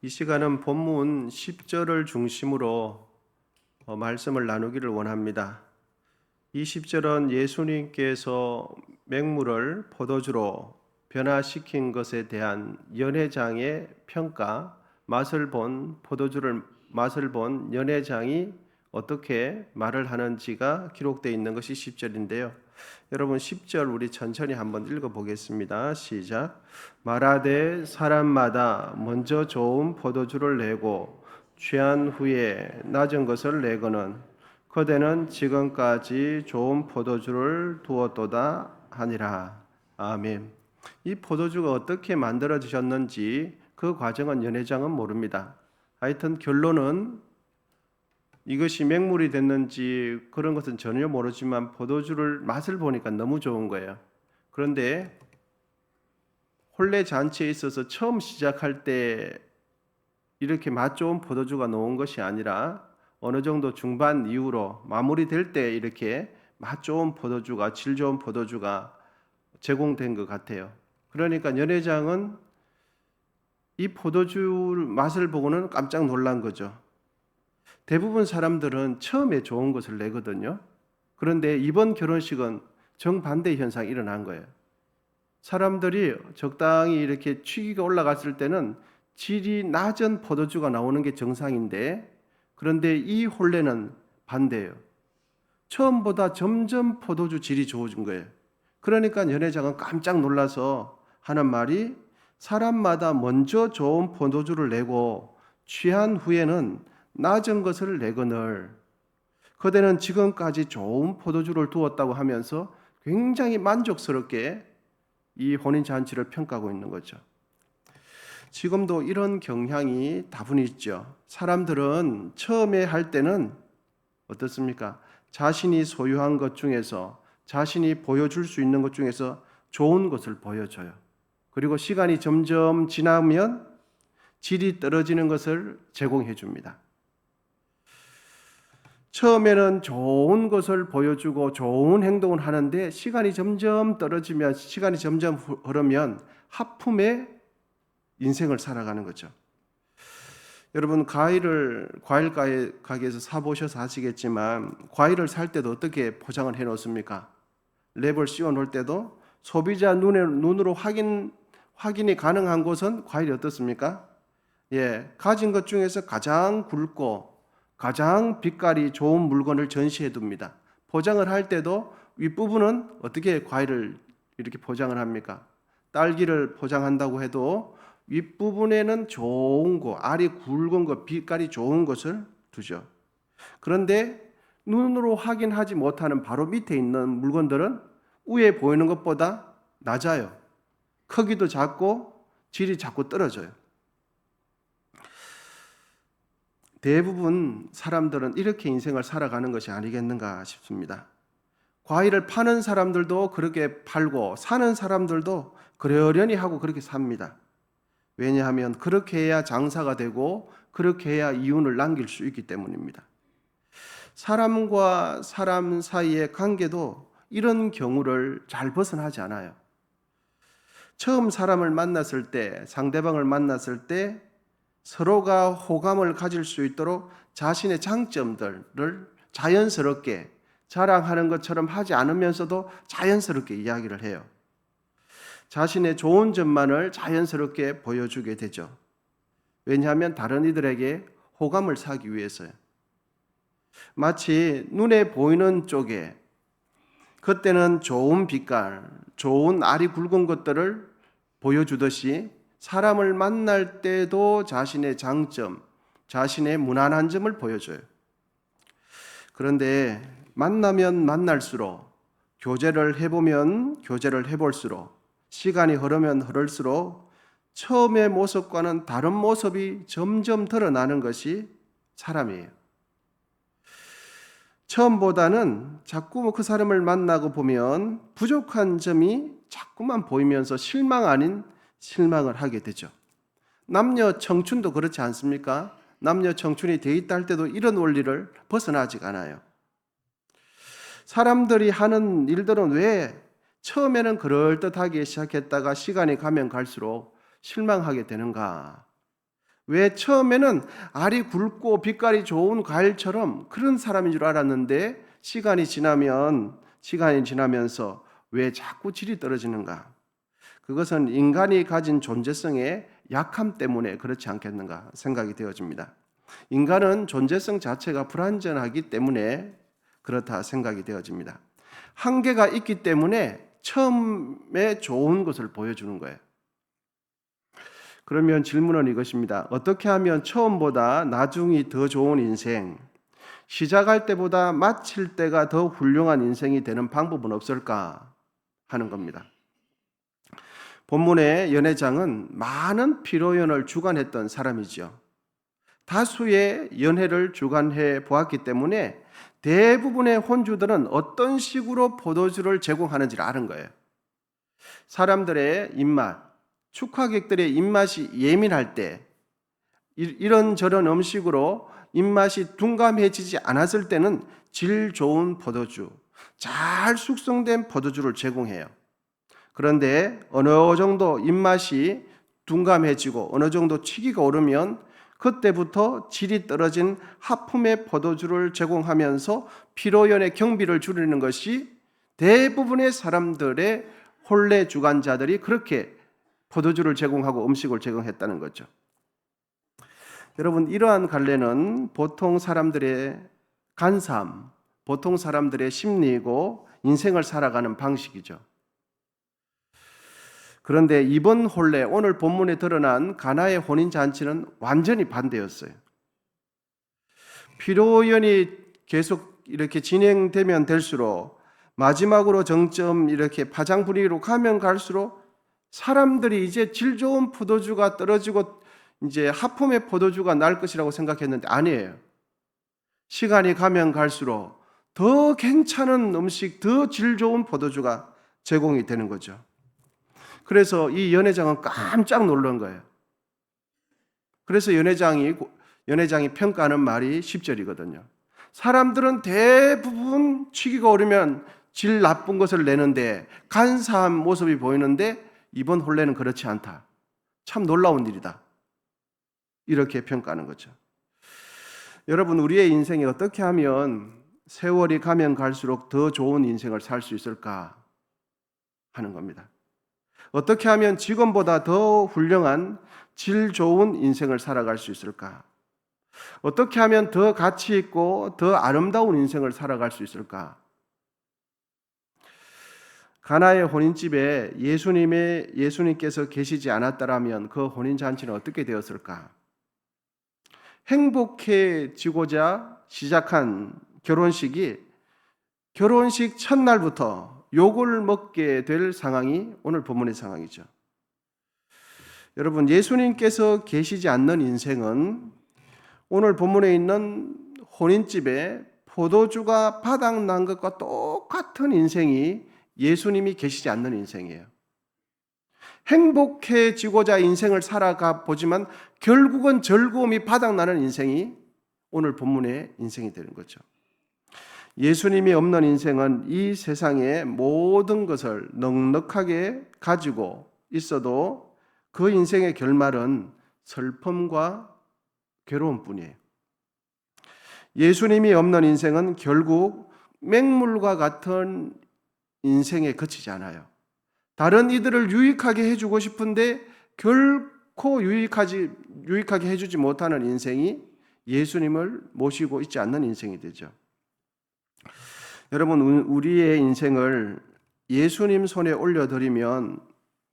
이 시간은 본문 10절을 중심으로 어, 말씀을 나누기를 원합니다. 이 10절은 예수님께서 맹물을 포도주로 변화시킨 것에 대한 연회장의 평가, 맛을 본 포도주를 맛을 본 연회장이 어떻게 말을 하는지가 기록되어 있는 것이 10절인데요. 여러분 10절 우리 천천히 한번 읽어 보겠습니다. 시작. 말하되 사람마다 먼저 좋은 포도주를 내고 취한 후에 낮은 것을 내거는 그대는 지금까지 좋은 포도주를 두었도다 하니라. 아멘. 이 포도주가 어떻게 만들어지셨는지 그 과정은 연회장은 모릅니다. 하여튼 결론은 이것이 맹물이 됐는지 그런 것은 전혀 모르지만 포도주를 맛을 보니까 너무 좋은 거예요. 그런데 혼례 잔치에 있어서 처음 시작할 때 이렇게 맛 좋은 포도주가 나온 것이 아니라 어느 정도 중반 이후로 마무리될 때 이렇게 맛 좋은 포도주가 질 좋은 포도주가 제공된 것 같아요. 그러니까 연회장은 이 포도주 맛을 보고는 깜짝 놀란 거죠. 대부분 사람들은 처음에 좋은 것을 내거든요. 그런데 이번 결혼식은 정반대 현상이 일어난 거예요. 사람들이 적당히 이렇게 취기가 올라갔을 때는 질이 낮은 포도주가 나오는 게 정상인데 그런데 이 혼례는 반대예요. 처음보다 점점 포도주 질이 좋아진 거예요. 그러니까 연회장은 깜짝 놀라서 하는 말이 사람마다 먼저 좋은 포도주를 내고 취한 후에는 낮은 것을 내거늘 그대는 지금까지 좋은 포도주를 두었다고 하면서 굉장히 만족스럽게 이 혼인 잔치를 평가하고 있는 거죠. 지금도 이런 경향이 다분히 있죠. 사람들은 처음에 할 때는 어떻습니까? 자신이 소유한 것 중에서 자신이 보여줄 수 있는 것 중에서 좋은 것을 보여줘요. 그리고 시간이 점점 지나면 질이 떨어지는 것을 제공해 줍니다. 처음에는 좋은 것을 보여주고 좋은 행동을 하는데 시간이 점점 떨어지면 시간이 점점 흐르면 하품의 인생을 살아가는 거죠. 여러분 과일을 과일 가게에서 사 보셔서 아시겠지만 과일을 살 때도 어떻게 포장을 해 놓습니까? 랩을 씌워 놓을 때도 소비자 눈에 눈으로 확인 확인이 가능한 곳은 과일이 어떻습니까? 예, 가진 것 중에서 가장 굵고 가장 빛깔이 좋은 물건을 전시해 둡니다. 포장을 할 때도 윗부분은 어떻게 과일을 이렇게 포장을 합니까? 딸기를 포장한다고 해도 윗부분에는 좋은 거, 알이 굵은 거, 빛깔이 좋은 것을 두죠. 그런데 눈으로 확인하지 못하는 바로 밑에 있는 물건들은 위에 보이는 것보다 낮아요. 크기도 작고 질이 자꾸 떨어져요. 대부분 사람들은 이렇게 인생을 살아가는 것이 아니겠는가 싶습니다. 과일을 파는 사람들도 그렇게 팔고 사는 사람들도 그러려니 하고 그렇게 삽니다. 왜냐하면 그렇게 해야 장사가 되고 그렇게 해야 이윤을 남길 수 있기 때문입니다. 사람과 사람 사이의 관계도 이런 경우를 잘 벗어나지 않아요. 처음 사람을 만났을 때, 상대방을 만났을 때 서로가 호감을 가질 수 있도록 자신의 장점들을 자연스럽게 자랑하는 것처럼 하지 않으면서도 자연스럽게 이야기를 해요. 자신의 좋은 점만을 자연스럽게 보여주게 되죠. 왜냐하면 다른 이들에게 호감을 사기 위해서요. 마치 눈에 보이는 쪽에 그때는 좋은 빛깔, 좋은 알이 굵은 것들을 보여주듯이 사람을 만날 때도 자신의 장점, 자신의 무난한 점을 보여줘요. 그런데 만나면 만날수록 교제를 해보면 교제를 해볼수록 시간이 흐르면 흐를수록 처음의 모습과는 다른 모습이 점점 드러나는 것이 사람이에요. 처음보다는 자꾸 그 사람을 만나고 보면 부족한 점이 자꾸만 보이면서 실망 아닌 실망을 하게 되죠. 남녀 청춘도 그렇지 않습니까? 남녀 청춘이 데이트 할 때도 이런 원리를 벗어나지 않아요. 사람들이 하는 일들은 왜 처음에는 그럴듯하게 시작했다가 시간이 가면 갈수록 실망하게 되는가? 왜 처음에는 알이 굵고 빛깔이 좋은 과일처럼 그런 사람인 줄 알았는데 시간이 지나면 시간이 지나면서 왜 자꾸 질이 떨어지는가? 그것은 인간이 가진 존재성의 약함 때문에 그렇지 않겠는가 생각이 되어집니다. 인간은 존재성 자체가 불완전하기 때문에 그렇다 생각이 되어집니다. 한계가 있기 때문에 처음에 좋은 것을 보여주는 거예요. 그러면 질문은 이것입니다. 어떻게 하면 처음보다 나중이 더 좋은 인생, 시작할 때보다 마칠 때가 더 훌륭한 인생이 되는 방법은 없을까 하는 겁니다. 본문의 연회장은 많은 피로연을 주관했던 사람이죠. 다수의 연회를 주관해 보았기 때문에 대부분의 혼주들은 어떤 식으로 포도주를 제공하는지를 아는 거예요. 사람들의 입맛, 축하객들의 입맛이 예민할 때 이런 저런 음식으로 입맛이 둔감해지지 않았을 때는 질 좋은 포도주, 잘 숙성된 포도주를 제공해요. 그런데 어느 정도 입맛이 둔감해지고 어느 정도 치기가 오르면 그때부터 질이 떨어진 하품의 포도주를 제공하면서 피로연의 경비를 줄이는 것이 대부분의 사람들의 혼례 주관자들이 그렇게 포도주를 제공하고 음식을 제공했다는 거죠. 여러분 이러한 갈래는 보통 사람들의 간삼, 보통 사람들의 심리이고 인생을 살아가는 방식이죠. 그런데 이번 혼례 오늘 본문에 드러난 가나의 혼인 잔치는 완전히 반대였어요. 피로연이 계속 이렇게 진행되면 될수록 마지막으로 정점 이렇게 파장 분위기로 가면 갈수록 사람들이 이제 질 좋은 포도주가 떨어지고 이제 하품의 포도주가 날 것이라고 생각했는데 아니에요. 시간이 가면 갈수록 더 괜찮은 음식, 더 질 좋은 포도주가 제공이 되는 거죠. 그래서 이 연회장은 깜짝 놀란 거예요. 그래서 연회장이 연회장이 평가하는 말이 10절이거든요. 사람들은 대부분 취기가 오르면 질 나쁜 것을 내는데 간사한 모습이 보이는데 이번 혼례는 그렇지 않다. 참 놀라운 일이다. 이렇게 평가하는 거죠. 여러분, 우리의 인생이 어떻게 하면 세월이 가면 갈수록 더 좋은 인생을 살 수 있을까 하는 겁니다. 어떻게 하면 지금보다 더 훌륭한 질 좋은 인생을 살아갈 수 있을까? 어떻게 하면 더 가치 있고 더 아름다운 인생을 살아갈 수 있을까? 가나의 혼인집에 예수님의 예수님께서 계시지 않았다라면 그 혼인 잔치는 어떻게 되었을까? 행복해지고자 시작한 결혼식이 결혼식 첫날부터 욕을 먹게 될 상황이 오늘 본문의 상황이죠. 여러분, 예수님께서 계시지 않는 인생은 오늘 본문에 있는 혼인집에 포도주가 바닥난 것과 똑같은 인생이 예수님이 계시지 않는 인생이에요. 행복해지고자 인생을 살아가 보지만 결국은 즐거움이 바닥나는 인생이 오늘 본문의 인생이 되는 거죠. 예수님이 없는 인생은 이 세상의 모든 것을 넉넉하게 가지고 있어도 그 인생의 결말은 슬픔과 괴로움 뿐이에요. 예수님이 없는 인생은 결국 맹물과 같은 인생에 그치지 않아요. 다른 이들을 유익하게 해주고 싶은데 결코 유익하지, 유익하게 해주지 못하는 인생이 예수님을 모시고 있지 않는 인생이 되죠. 여러분, 우리의 인생을 예수님 손에 올려드리면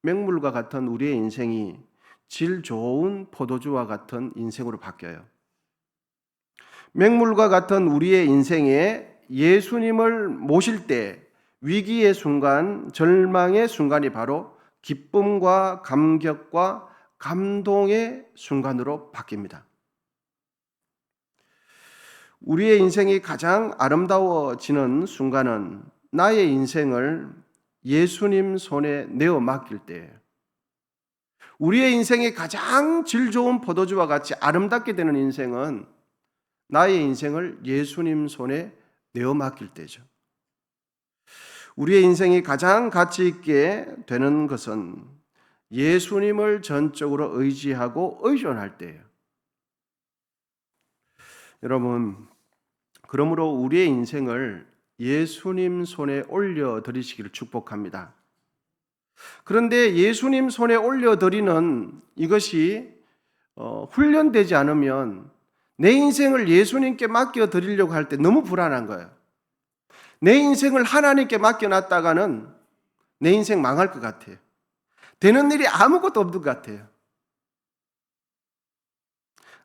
맹물과 같은 우리의 인생이 질 좋은 포도주와 같은 인생으로 바뀌어요. 맹물과 같은 우리의 인생에 예수님을 모실 때 위기의 순간, 절망의 순간이 바로 기쁨과 감격과 감동의 순간으로 바뀝니다. 우리의 인생이 가장 아름다워지는 순간은 나의 인생을 예수님 손에 내어 맡길 때예요. 우리의 인생이 가장 질 좋은 포도주와 같이 아름답게 되는 인생은 나의 인생을 예수님 손에 내어 맡길 때죠. 우리의 인생이 가장 가치 있게 되는 것은 예수님을 전적으로 의지하고 의존할 때예요. 여러분, 그러므로 우리의 인생을 예수님 손에 올려 드리시기를 축복합니다. 그런데 예수님 손에 올려 드리는 이것이 어, 훈련되지 않으면 내 인생을 예수님께 맡겨 드리려고 할 때 너무 불안한 거예요. 내 인생을 하나님께 맡겨 놨다가는 내 인생 망할 것 같아요. 되는 일이 아무것도 없는 것 같아요.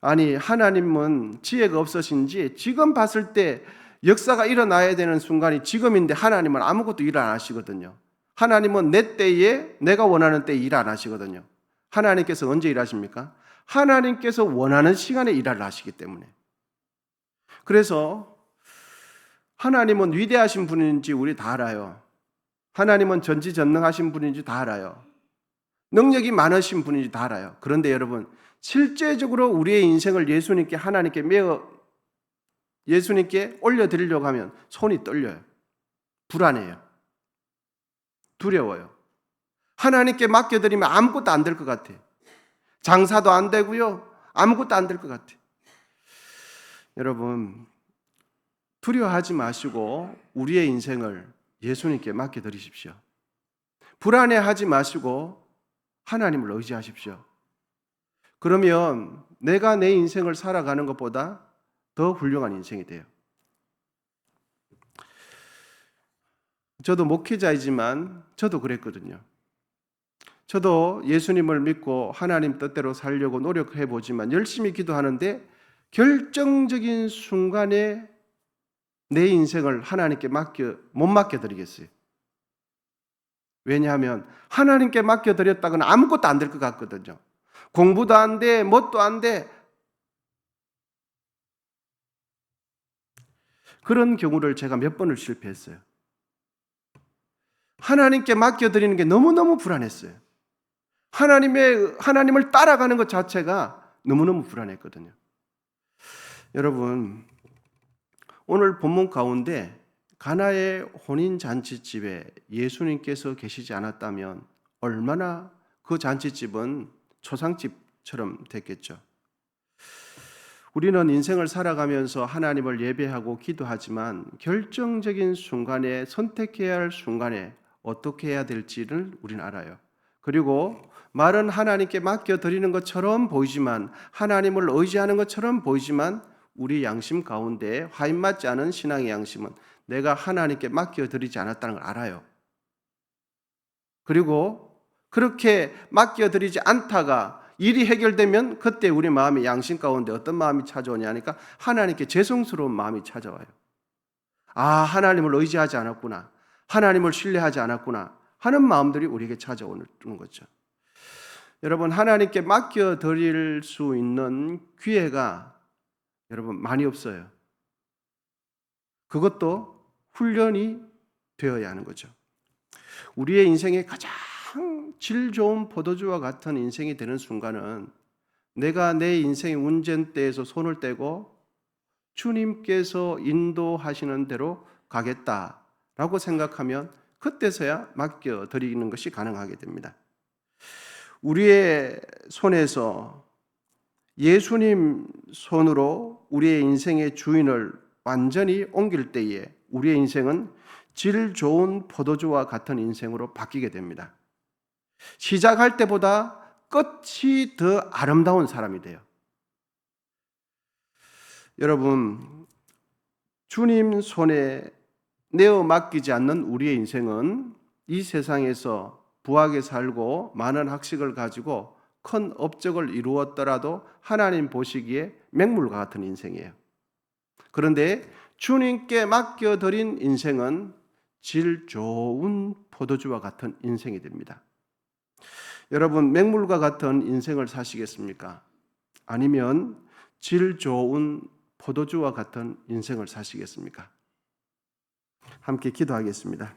아니, 하나님은 지혜가 없으신지 지금 봤을 때 역사가 일어나야 되는 순간이 지금인데 하나님은 아무것도 일 안 하시거든요. 하나님은 내 때에 내가 원하는 때에 일안 하시거든요. 하나님께서 언제 일하십니까? 하나님께서 원하는 시간에 일을 하시기 때문에. 그래서 하나님은 위대하신 분인지 우리 다 알아요. 하나님은 전지전능하신 분인지 다 알아요. 능력이 많으신 분인지 다 알아요. 그런데 여러분, 실제적으로 우리의 인생을 예수님께 하나님께 매어 예수님께 올려드리려고 하면 손이 떨려요. 불안해요. 두려워요. 하나님께 맡겨드리면 아무것도 안 될 것 같아요. 장사도 안 되고요. 아무것도 안 될 것 같아요. 여러분, 두려워하지 마시고 우리의 인생을 예수님께 맡겨드리십시오. 불안해하지 마시고 하나님을 의지하십시오. 그러면 내가 내 인생을 살아가는 것보다 더 훌륭한 인생이 돼요. 저도 목회자이지만 저도 그랬거든요. 저도 예수님을 믿고 하나님 뜻대로 살려고 노력해 보지만 열심히 기도하는데 결정적인 순간에 내 인생을 하나님께 맡겨 못 맡겨 드리겠어요. 왜냐하면 하나님께 맡겨 드렸다고는 아무것도 안 될 것 같거든요. 공부도 안 돼, 뭣도 안 돼. 그런 경우를 제가 몇 번을 실패했어요. 하나님께 맡겨드리는 게 너무너무 불안했어요. 하나님의, 하나님을 따라가는 것 자체가 너무너무 불안했거든요. 여러분, 오늘 본문 가운데 가나의 혼인 잔치집에 예수님께서 계시지 않았다면 얼마나 그 잔치집은 초상집처럼 됐겠죠. 우리는 인생을 살아가면서 하나님을 예배하고 기도하지만 결정적인 순간에 선택해야 할 순간에 어떻게 해야 될지를 우리는 알아요. 그리고 말은 하나님께 맡겨 드리는 것처럼 보이지만 하나님을 의지하는 것처럼 보이지만 우리 양심 가운데 화인 맞지 않은 신앙의 양심은 내가 하나님께 맡겨 드리지 않았다는 걸 알아요. 그리고 그렇게 맡겨 드리지 않다가 일이 해결되면 그때 우리 마음의 양심 가운데 어떤 마음이 찾아오냐 하니까 하나님께 죄송스러운 마음이 찾아와요. 아, 하나님을 의지하지 않았구나. 하나님을 신뢰하지 않았구나. 하는 마음들이 우리에게 찾아오는 거죠. 여러분, 하나님께 맡겨 드릴 수 있는 기회가 여러분 많이 없어요. 그것도 훈련이 되어야 하는 거죠. 우리의 인생의 가장 질 좋은 포도주와 같은 인생이 되는 순간은 내가 내 인생의 운전대에서 손을 떼고 주님께서 인도하시는 대로 가겠다라고 생각하면 그때서야 맡겨 드리는 것이 가능하게 됩니다. 우리의 손에서 예수님 손으로 우리의 인생의 주인을 완전히 옮길 때에 우리의 인생은 질 좋은 포도주와 같은 인생으로 바뀌게 됩니다. 시작할 때보다 끝이 더 아름다운 사람이 돼요. 여러분, 주님 손에 내어 맡기지 않는 우리의 인생은 이 세상에서 부하게 살고 많은 학식을 가지고 큰 업적을 이루었더라도 하나님 보시기에 맹물과 같은 인생이에요. 그런데 주님께 맡겨드린 인생은 질 좋은 포도주와 같은 인생이 됩니다. 여러분, 맹물과 같은 인생을 사시겠습니까? 아니면 질 좋은 포도주와 같은 인생을 사시겠습니까? 함께 기도하겠습니다.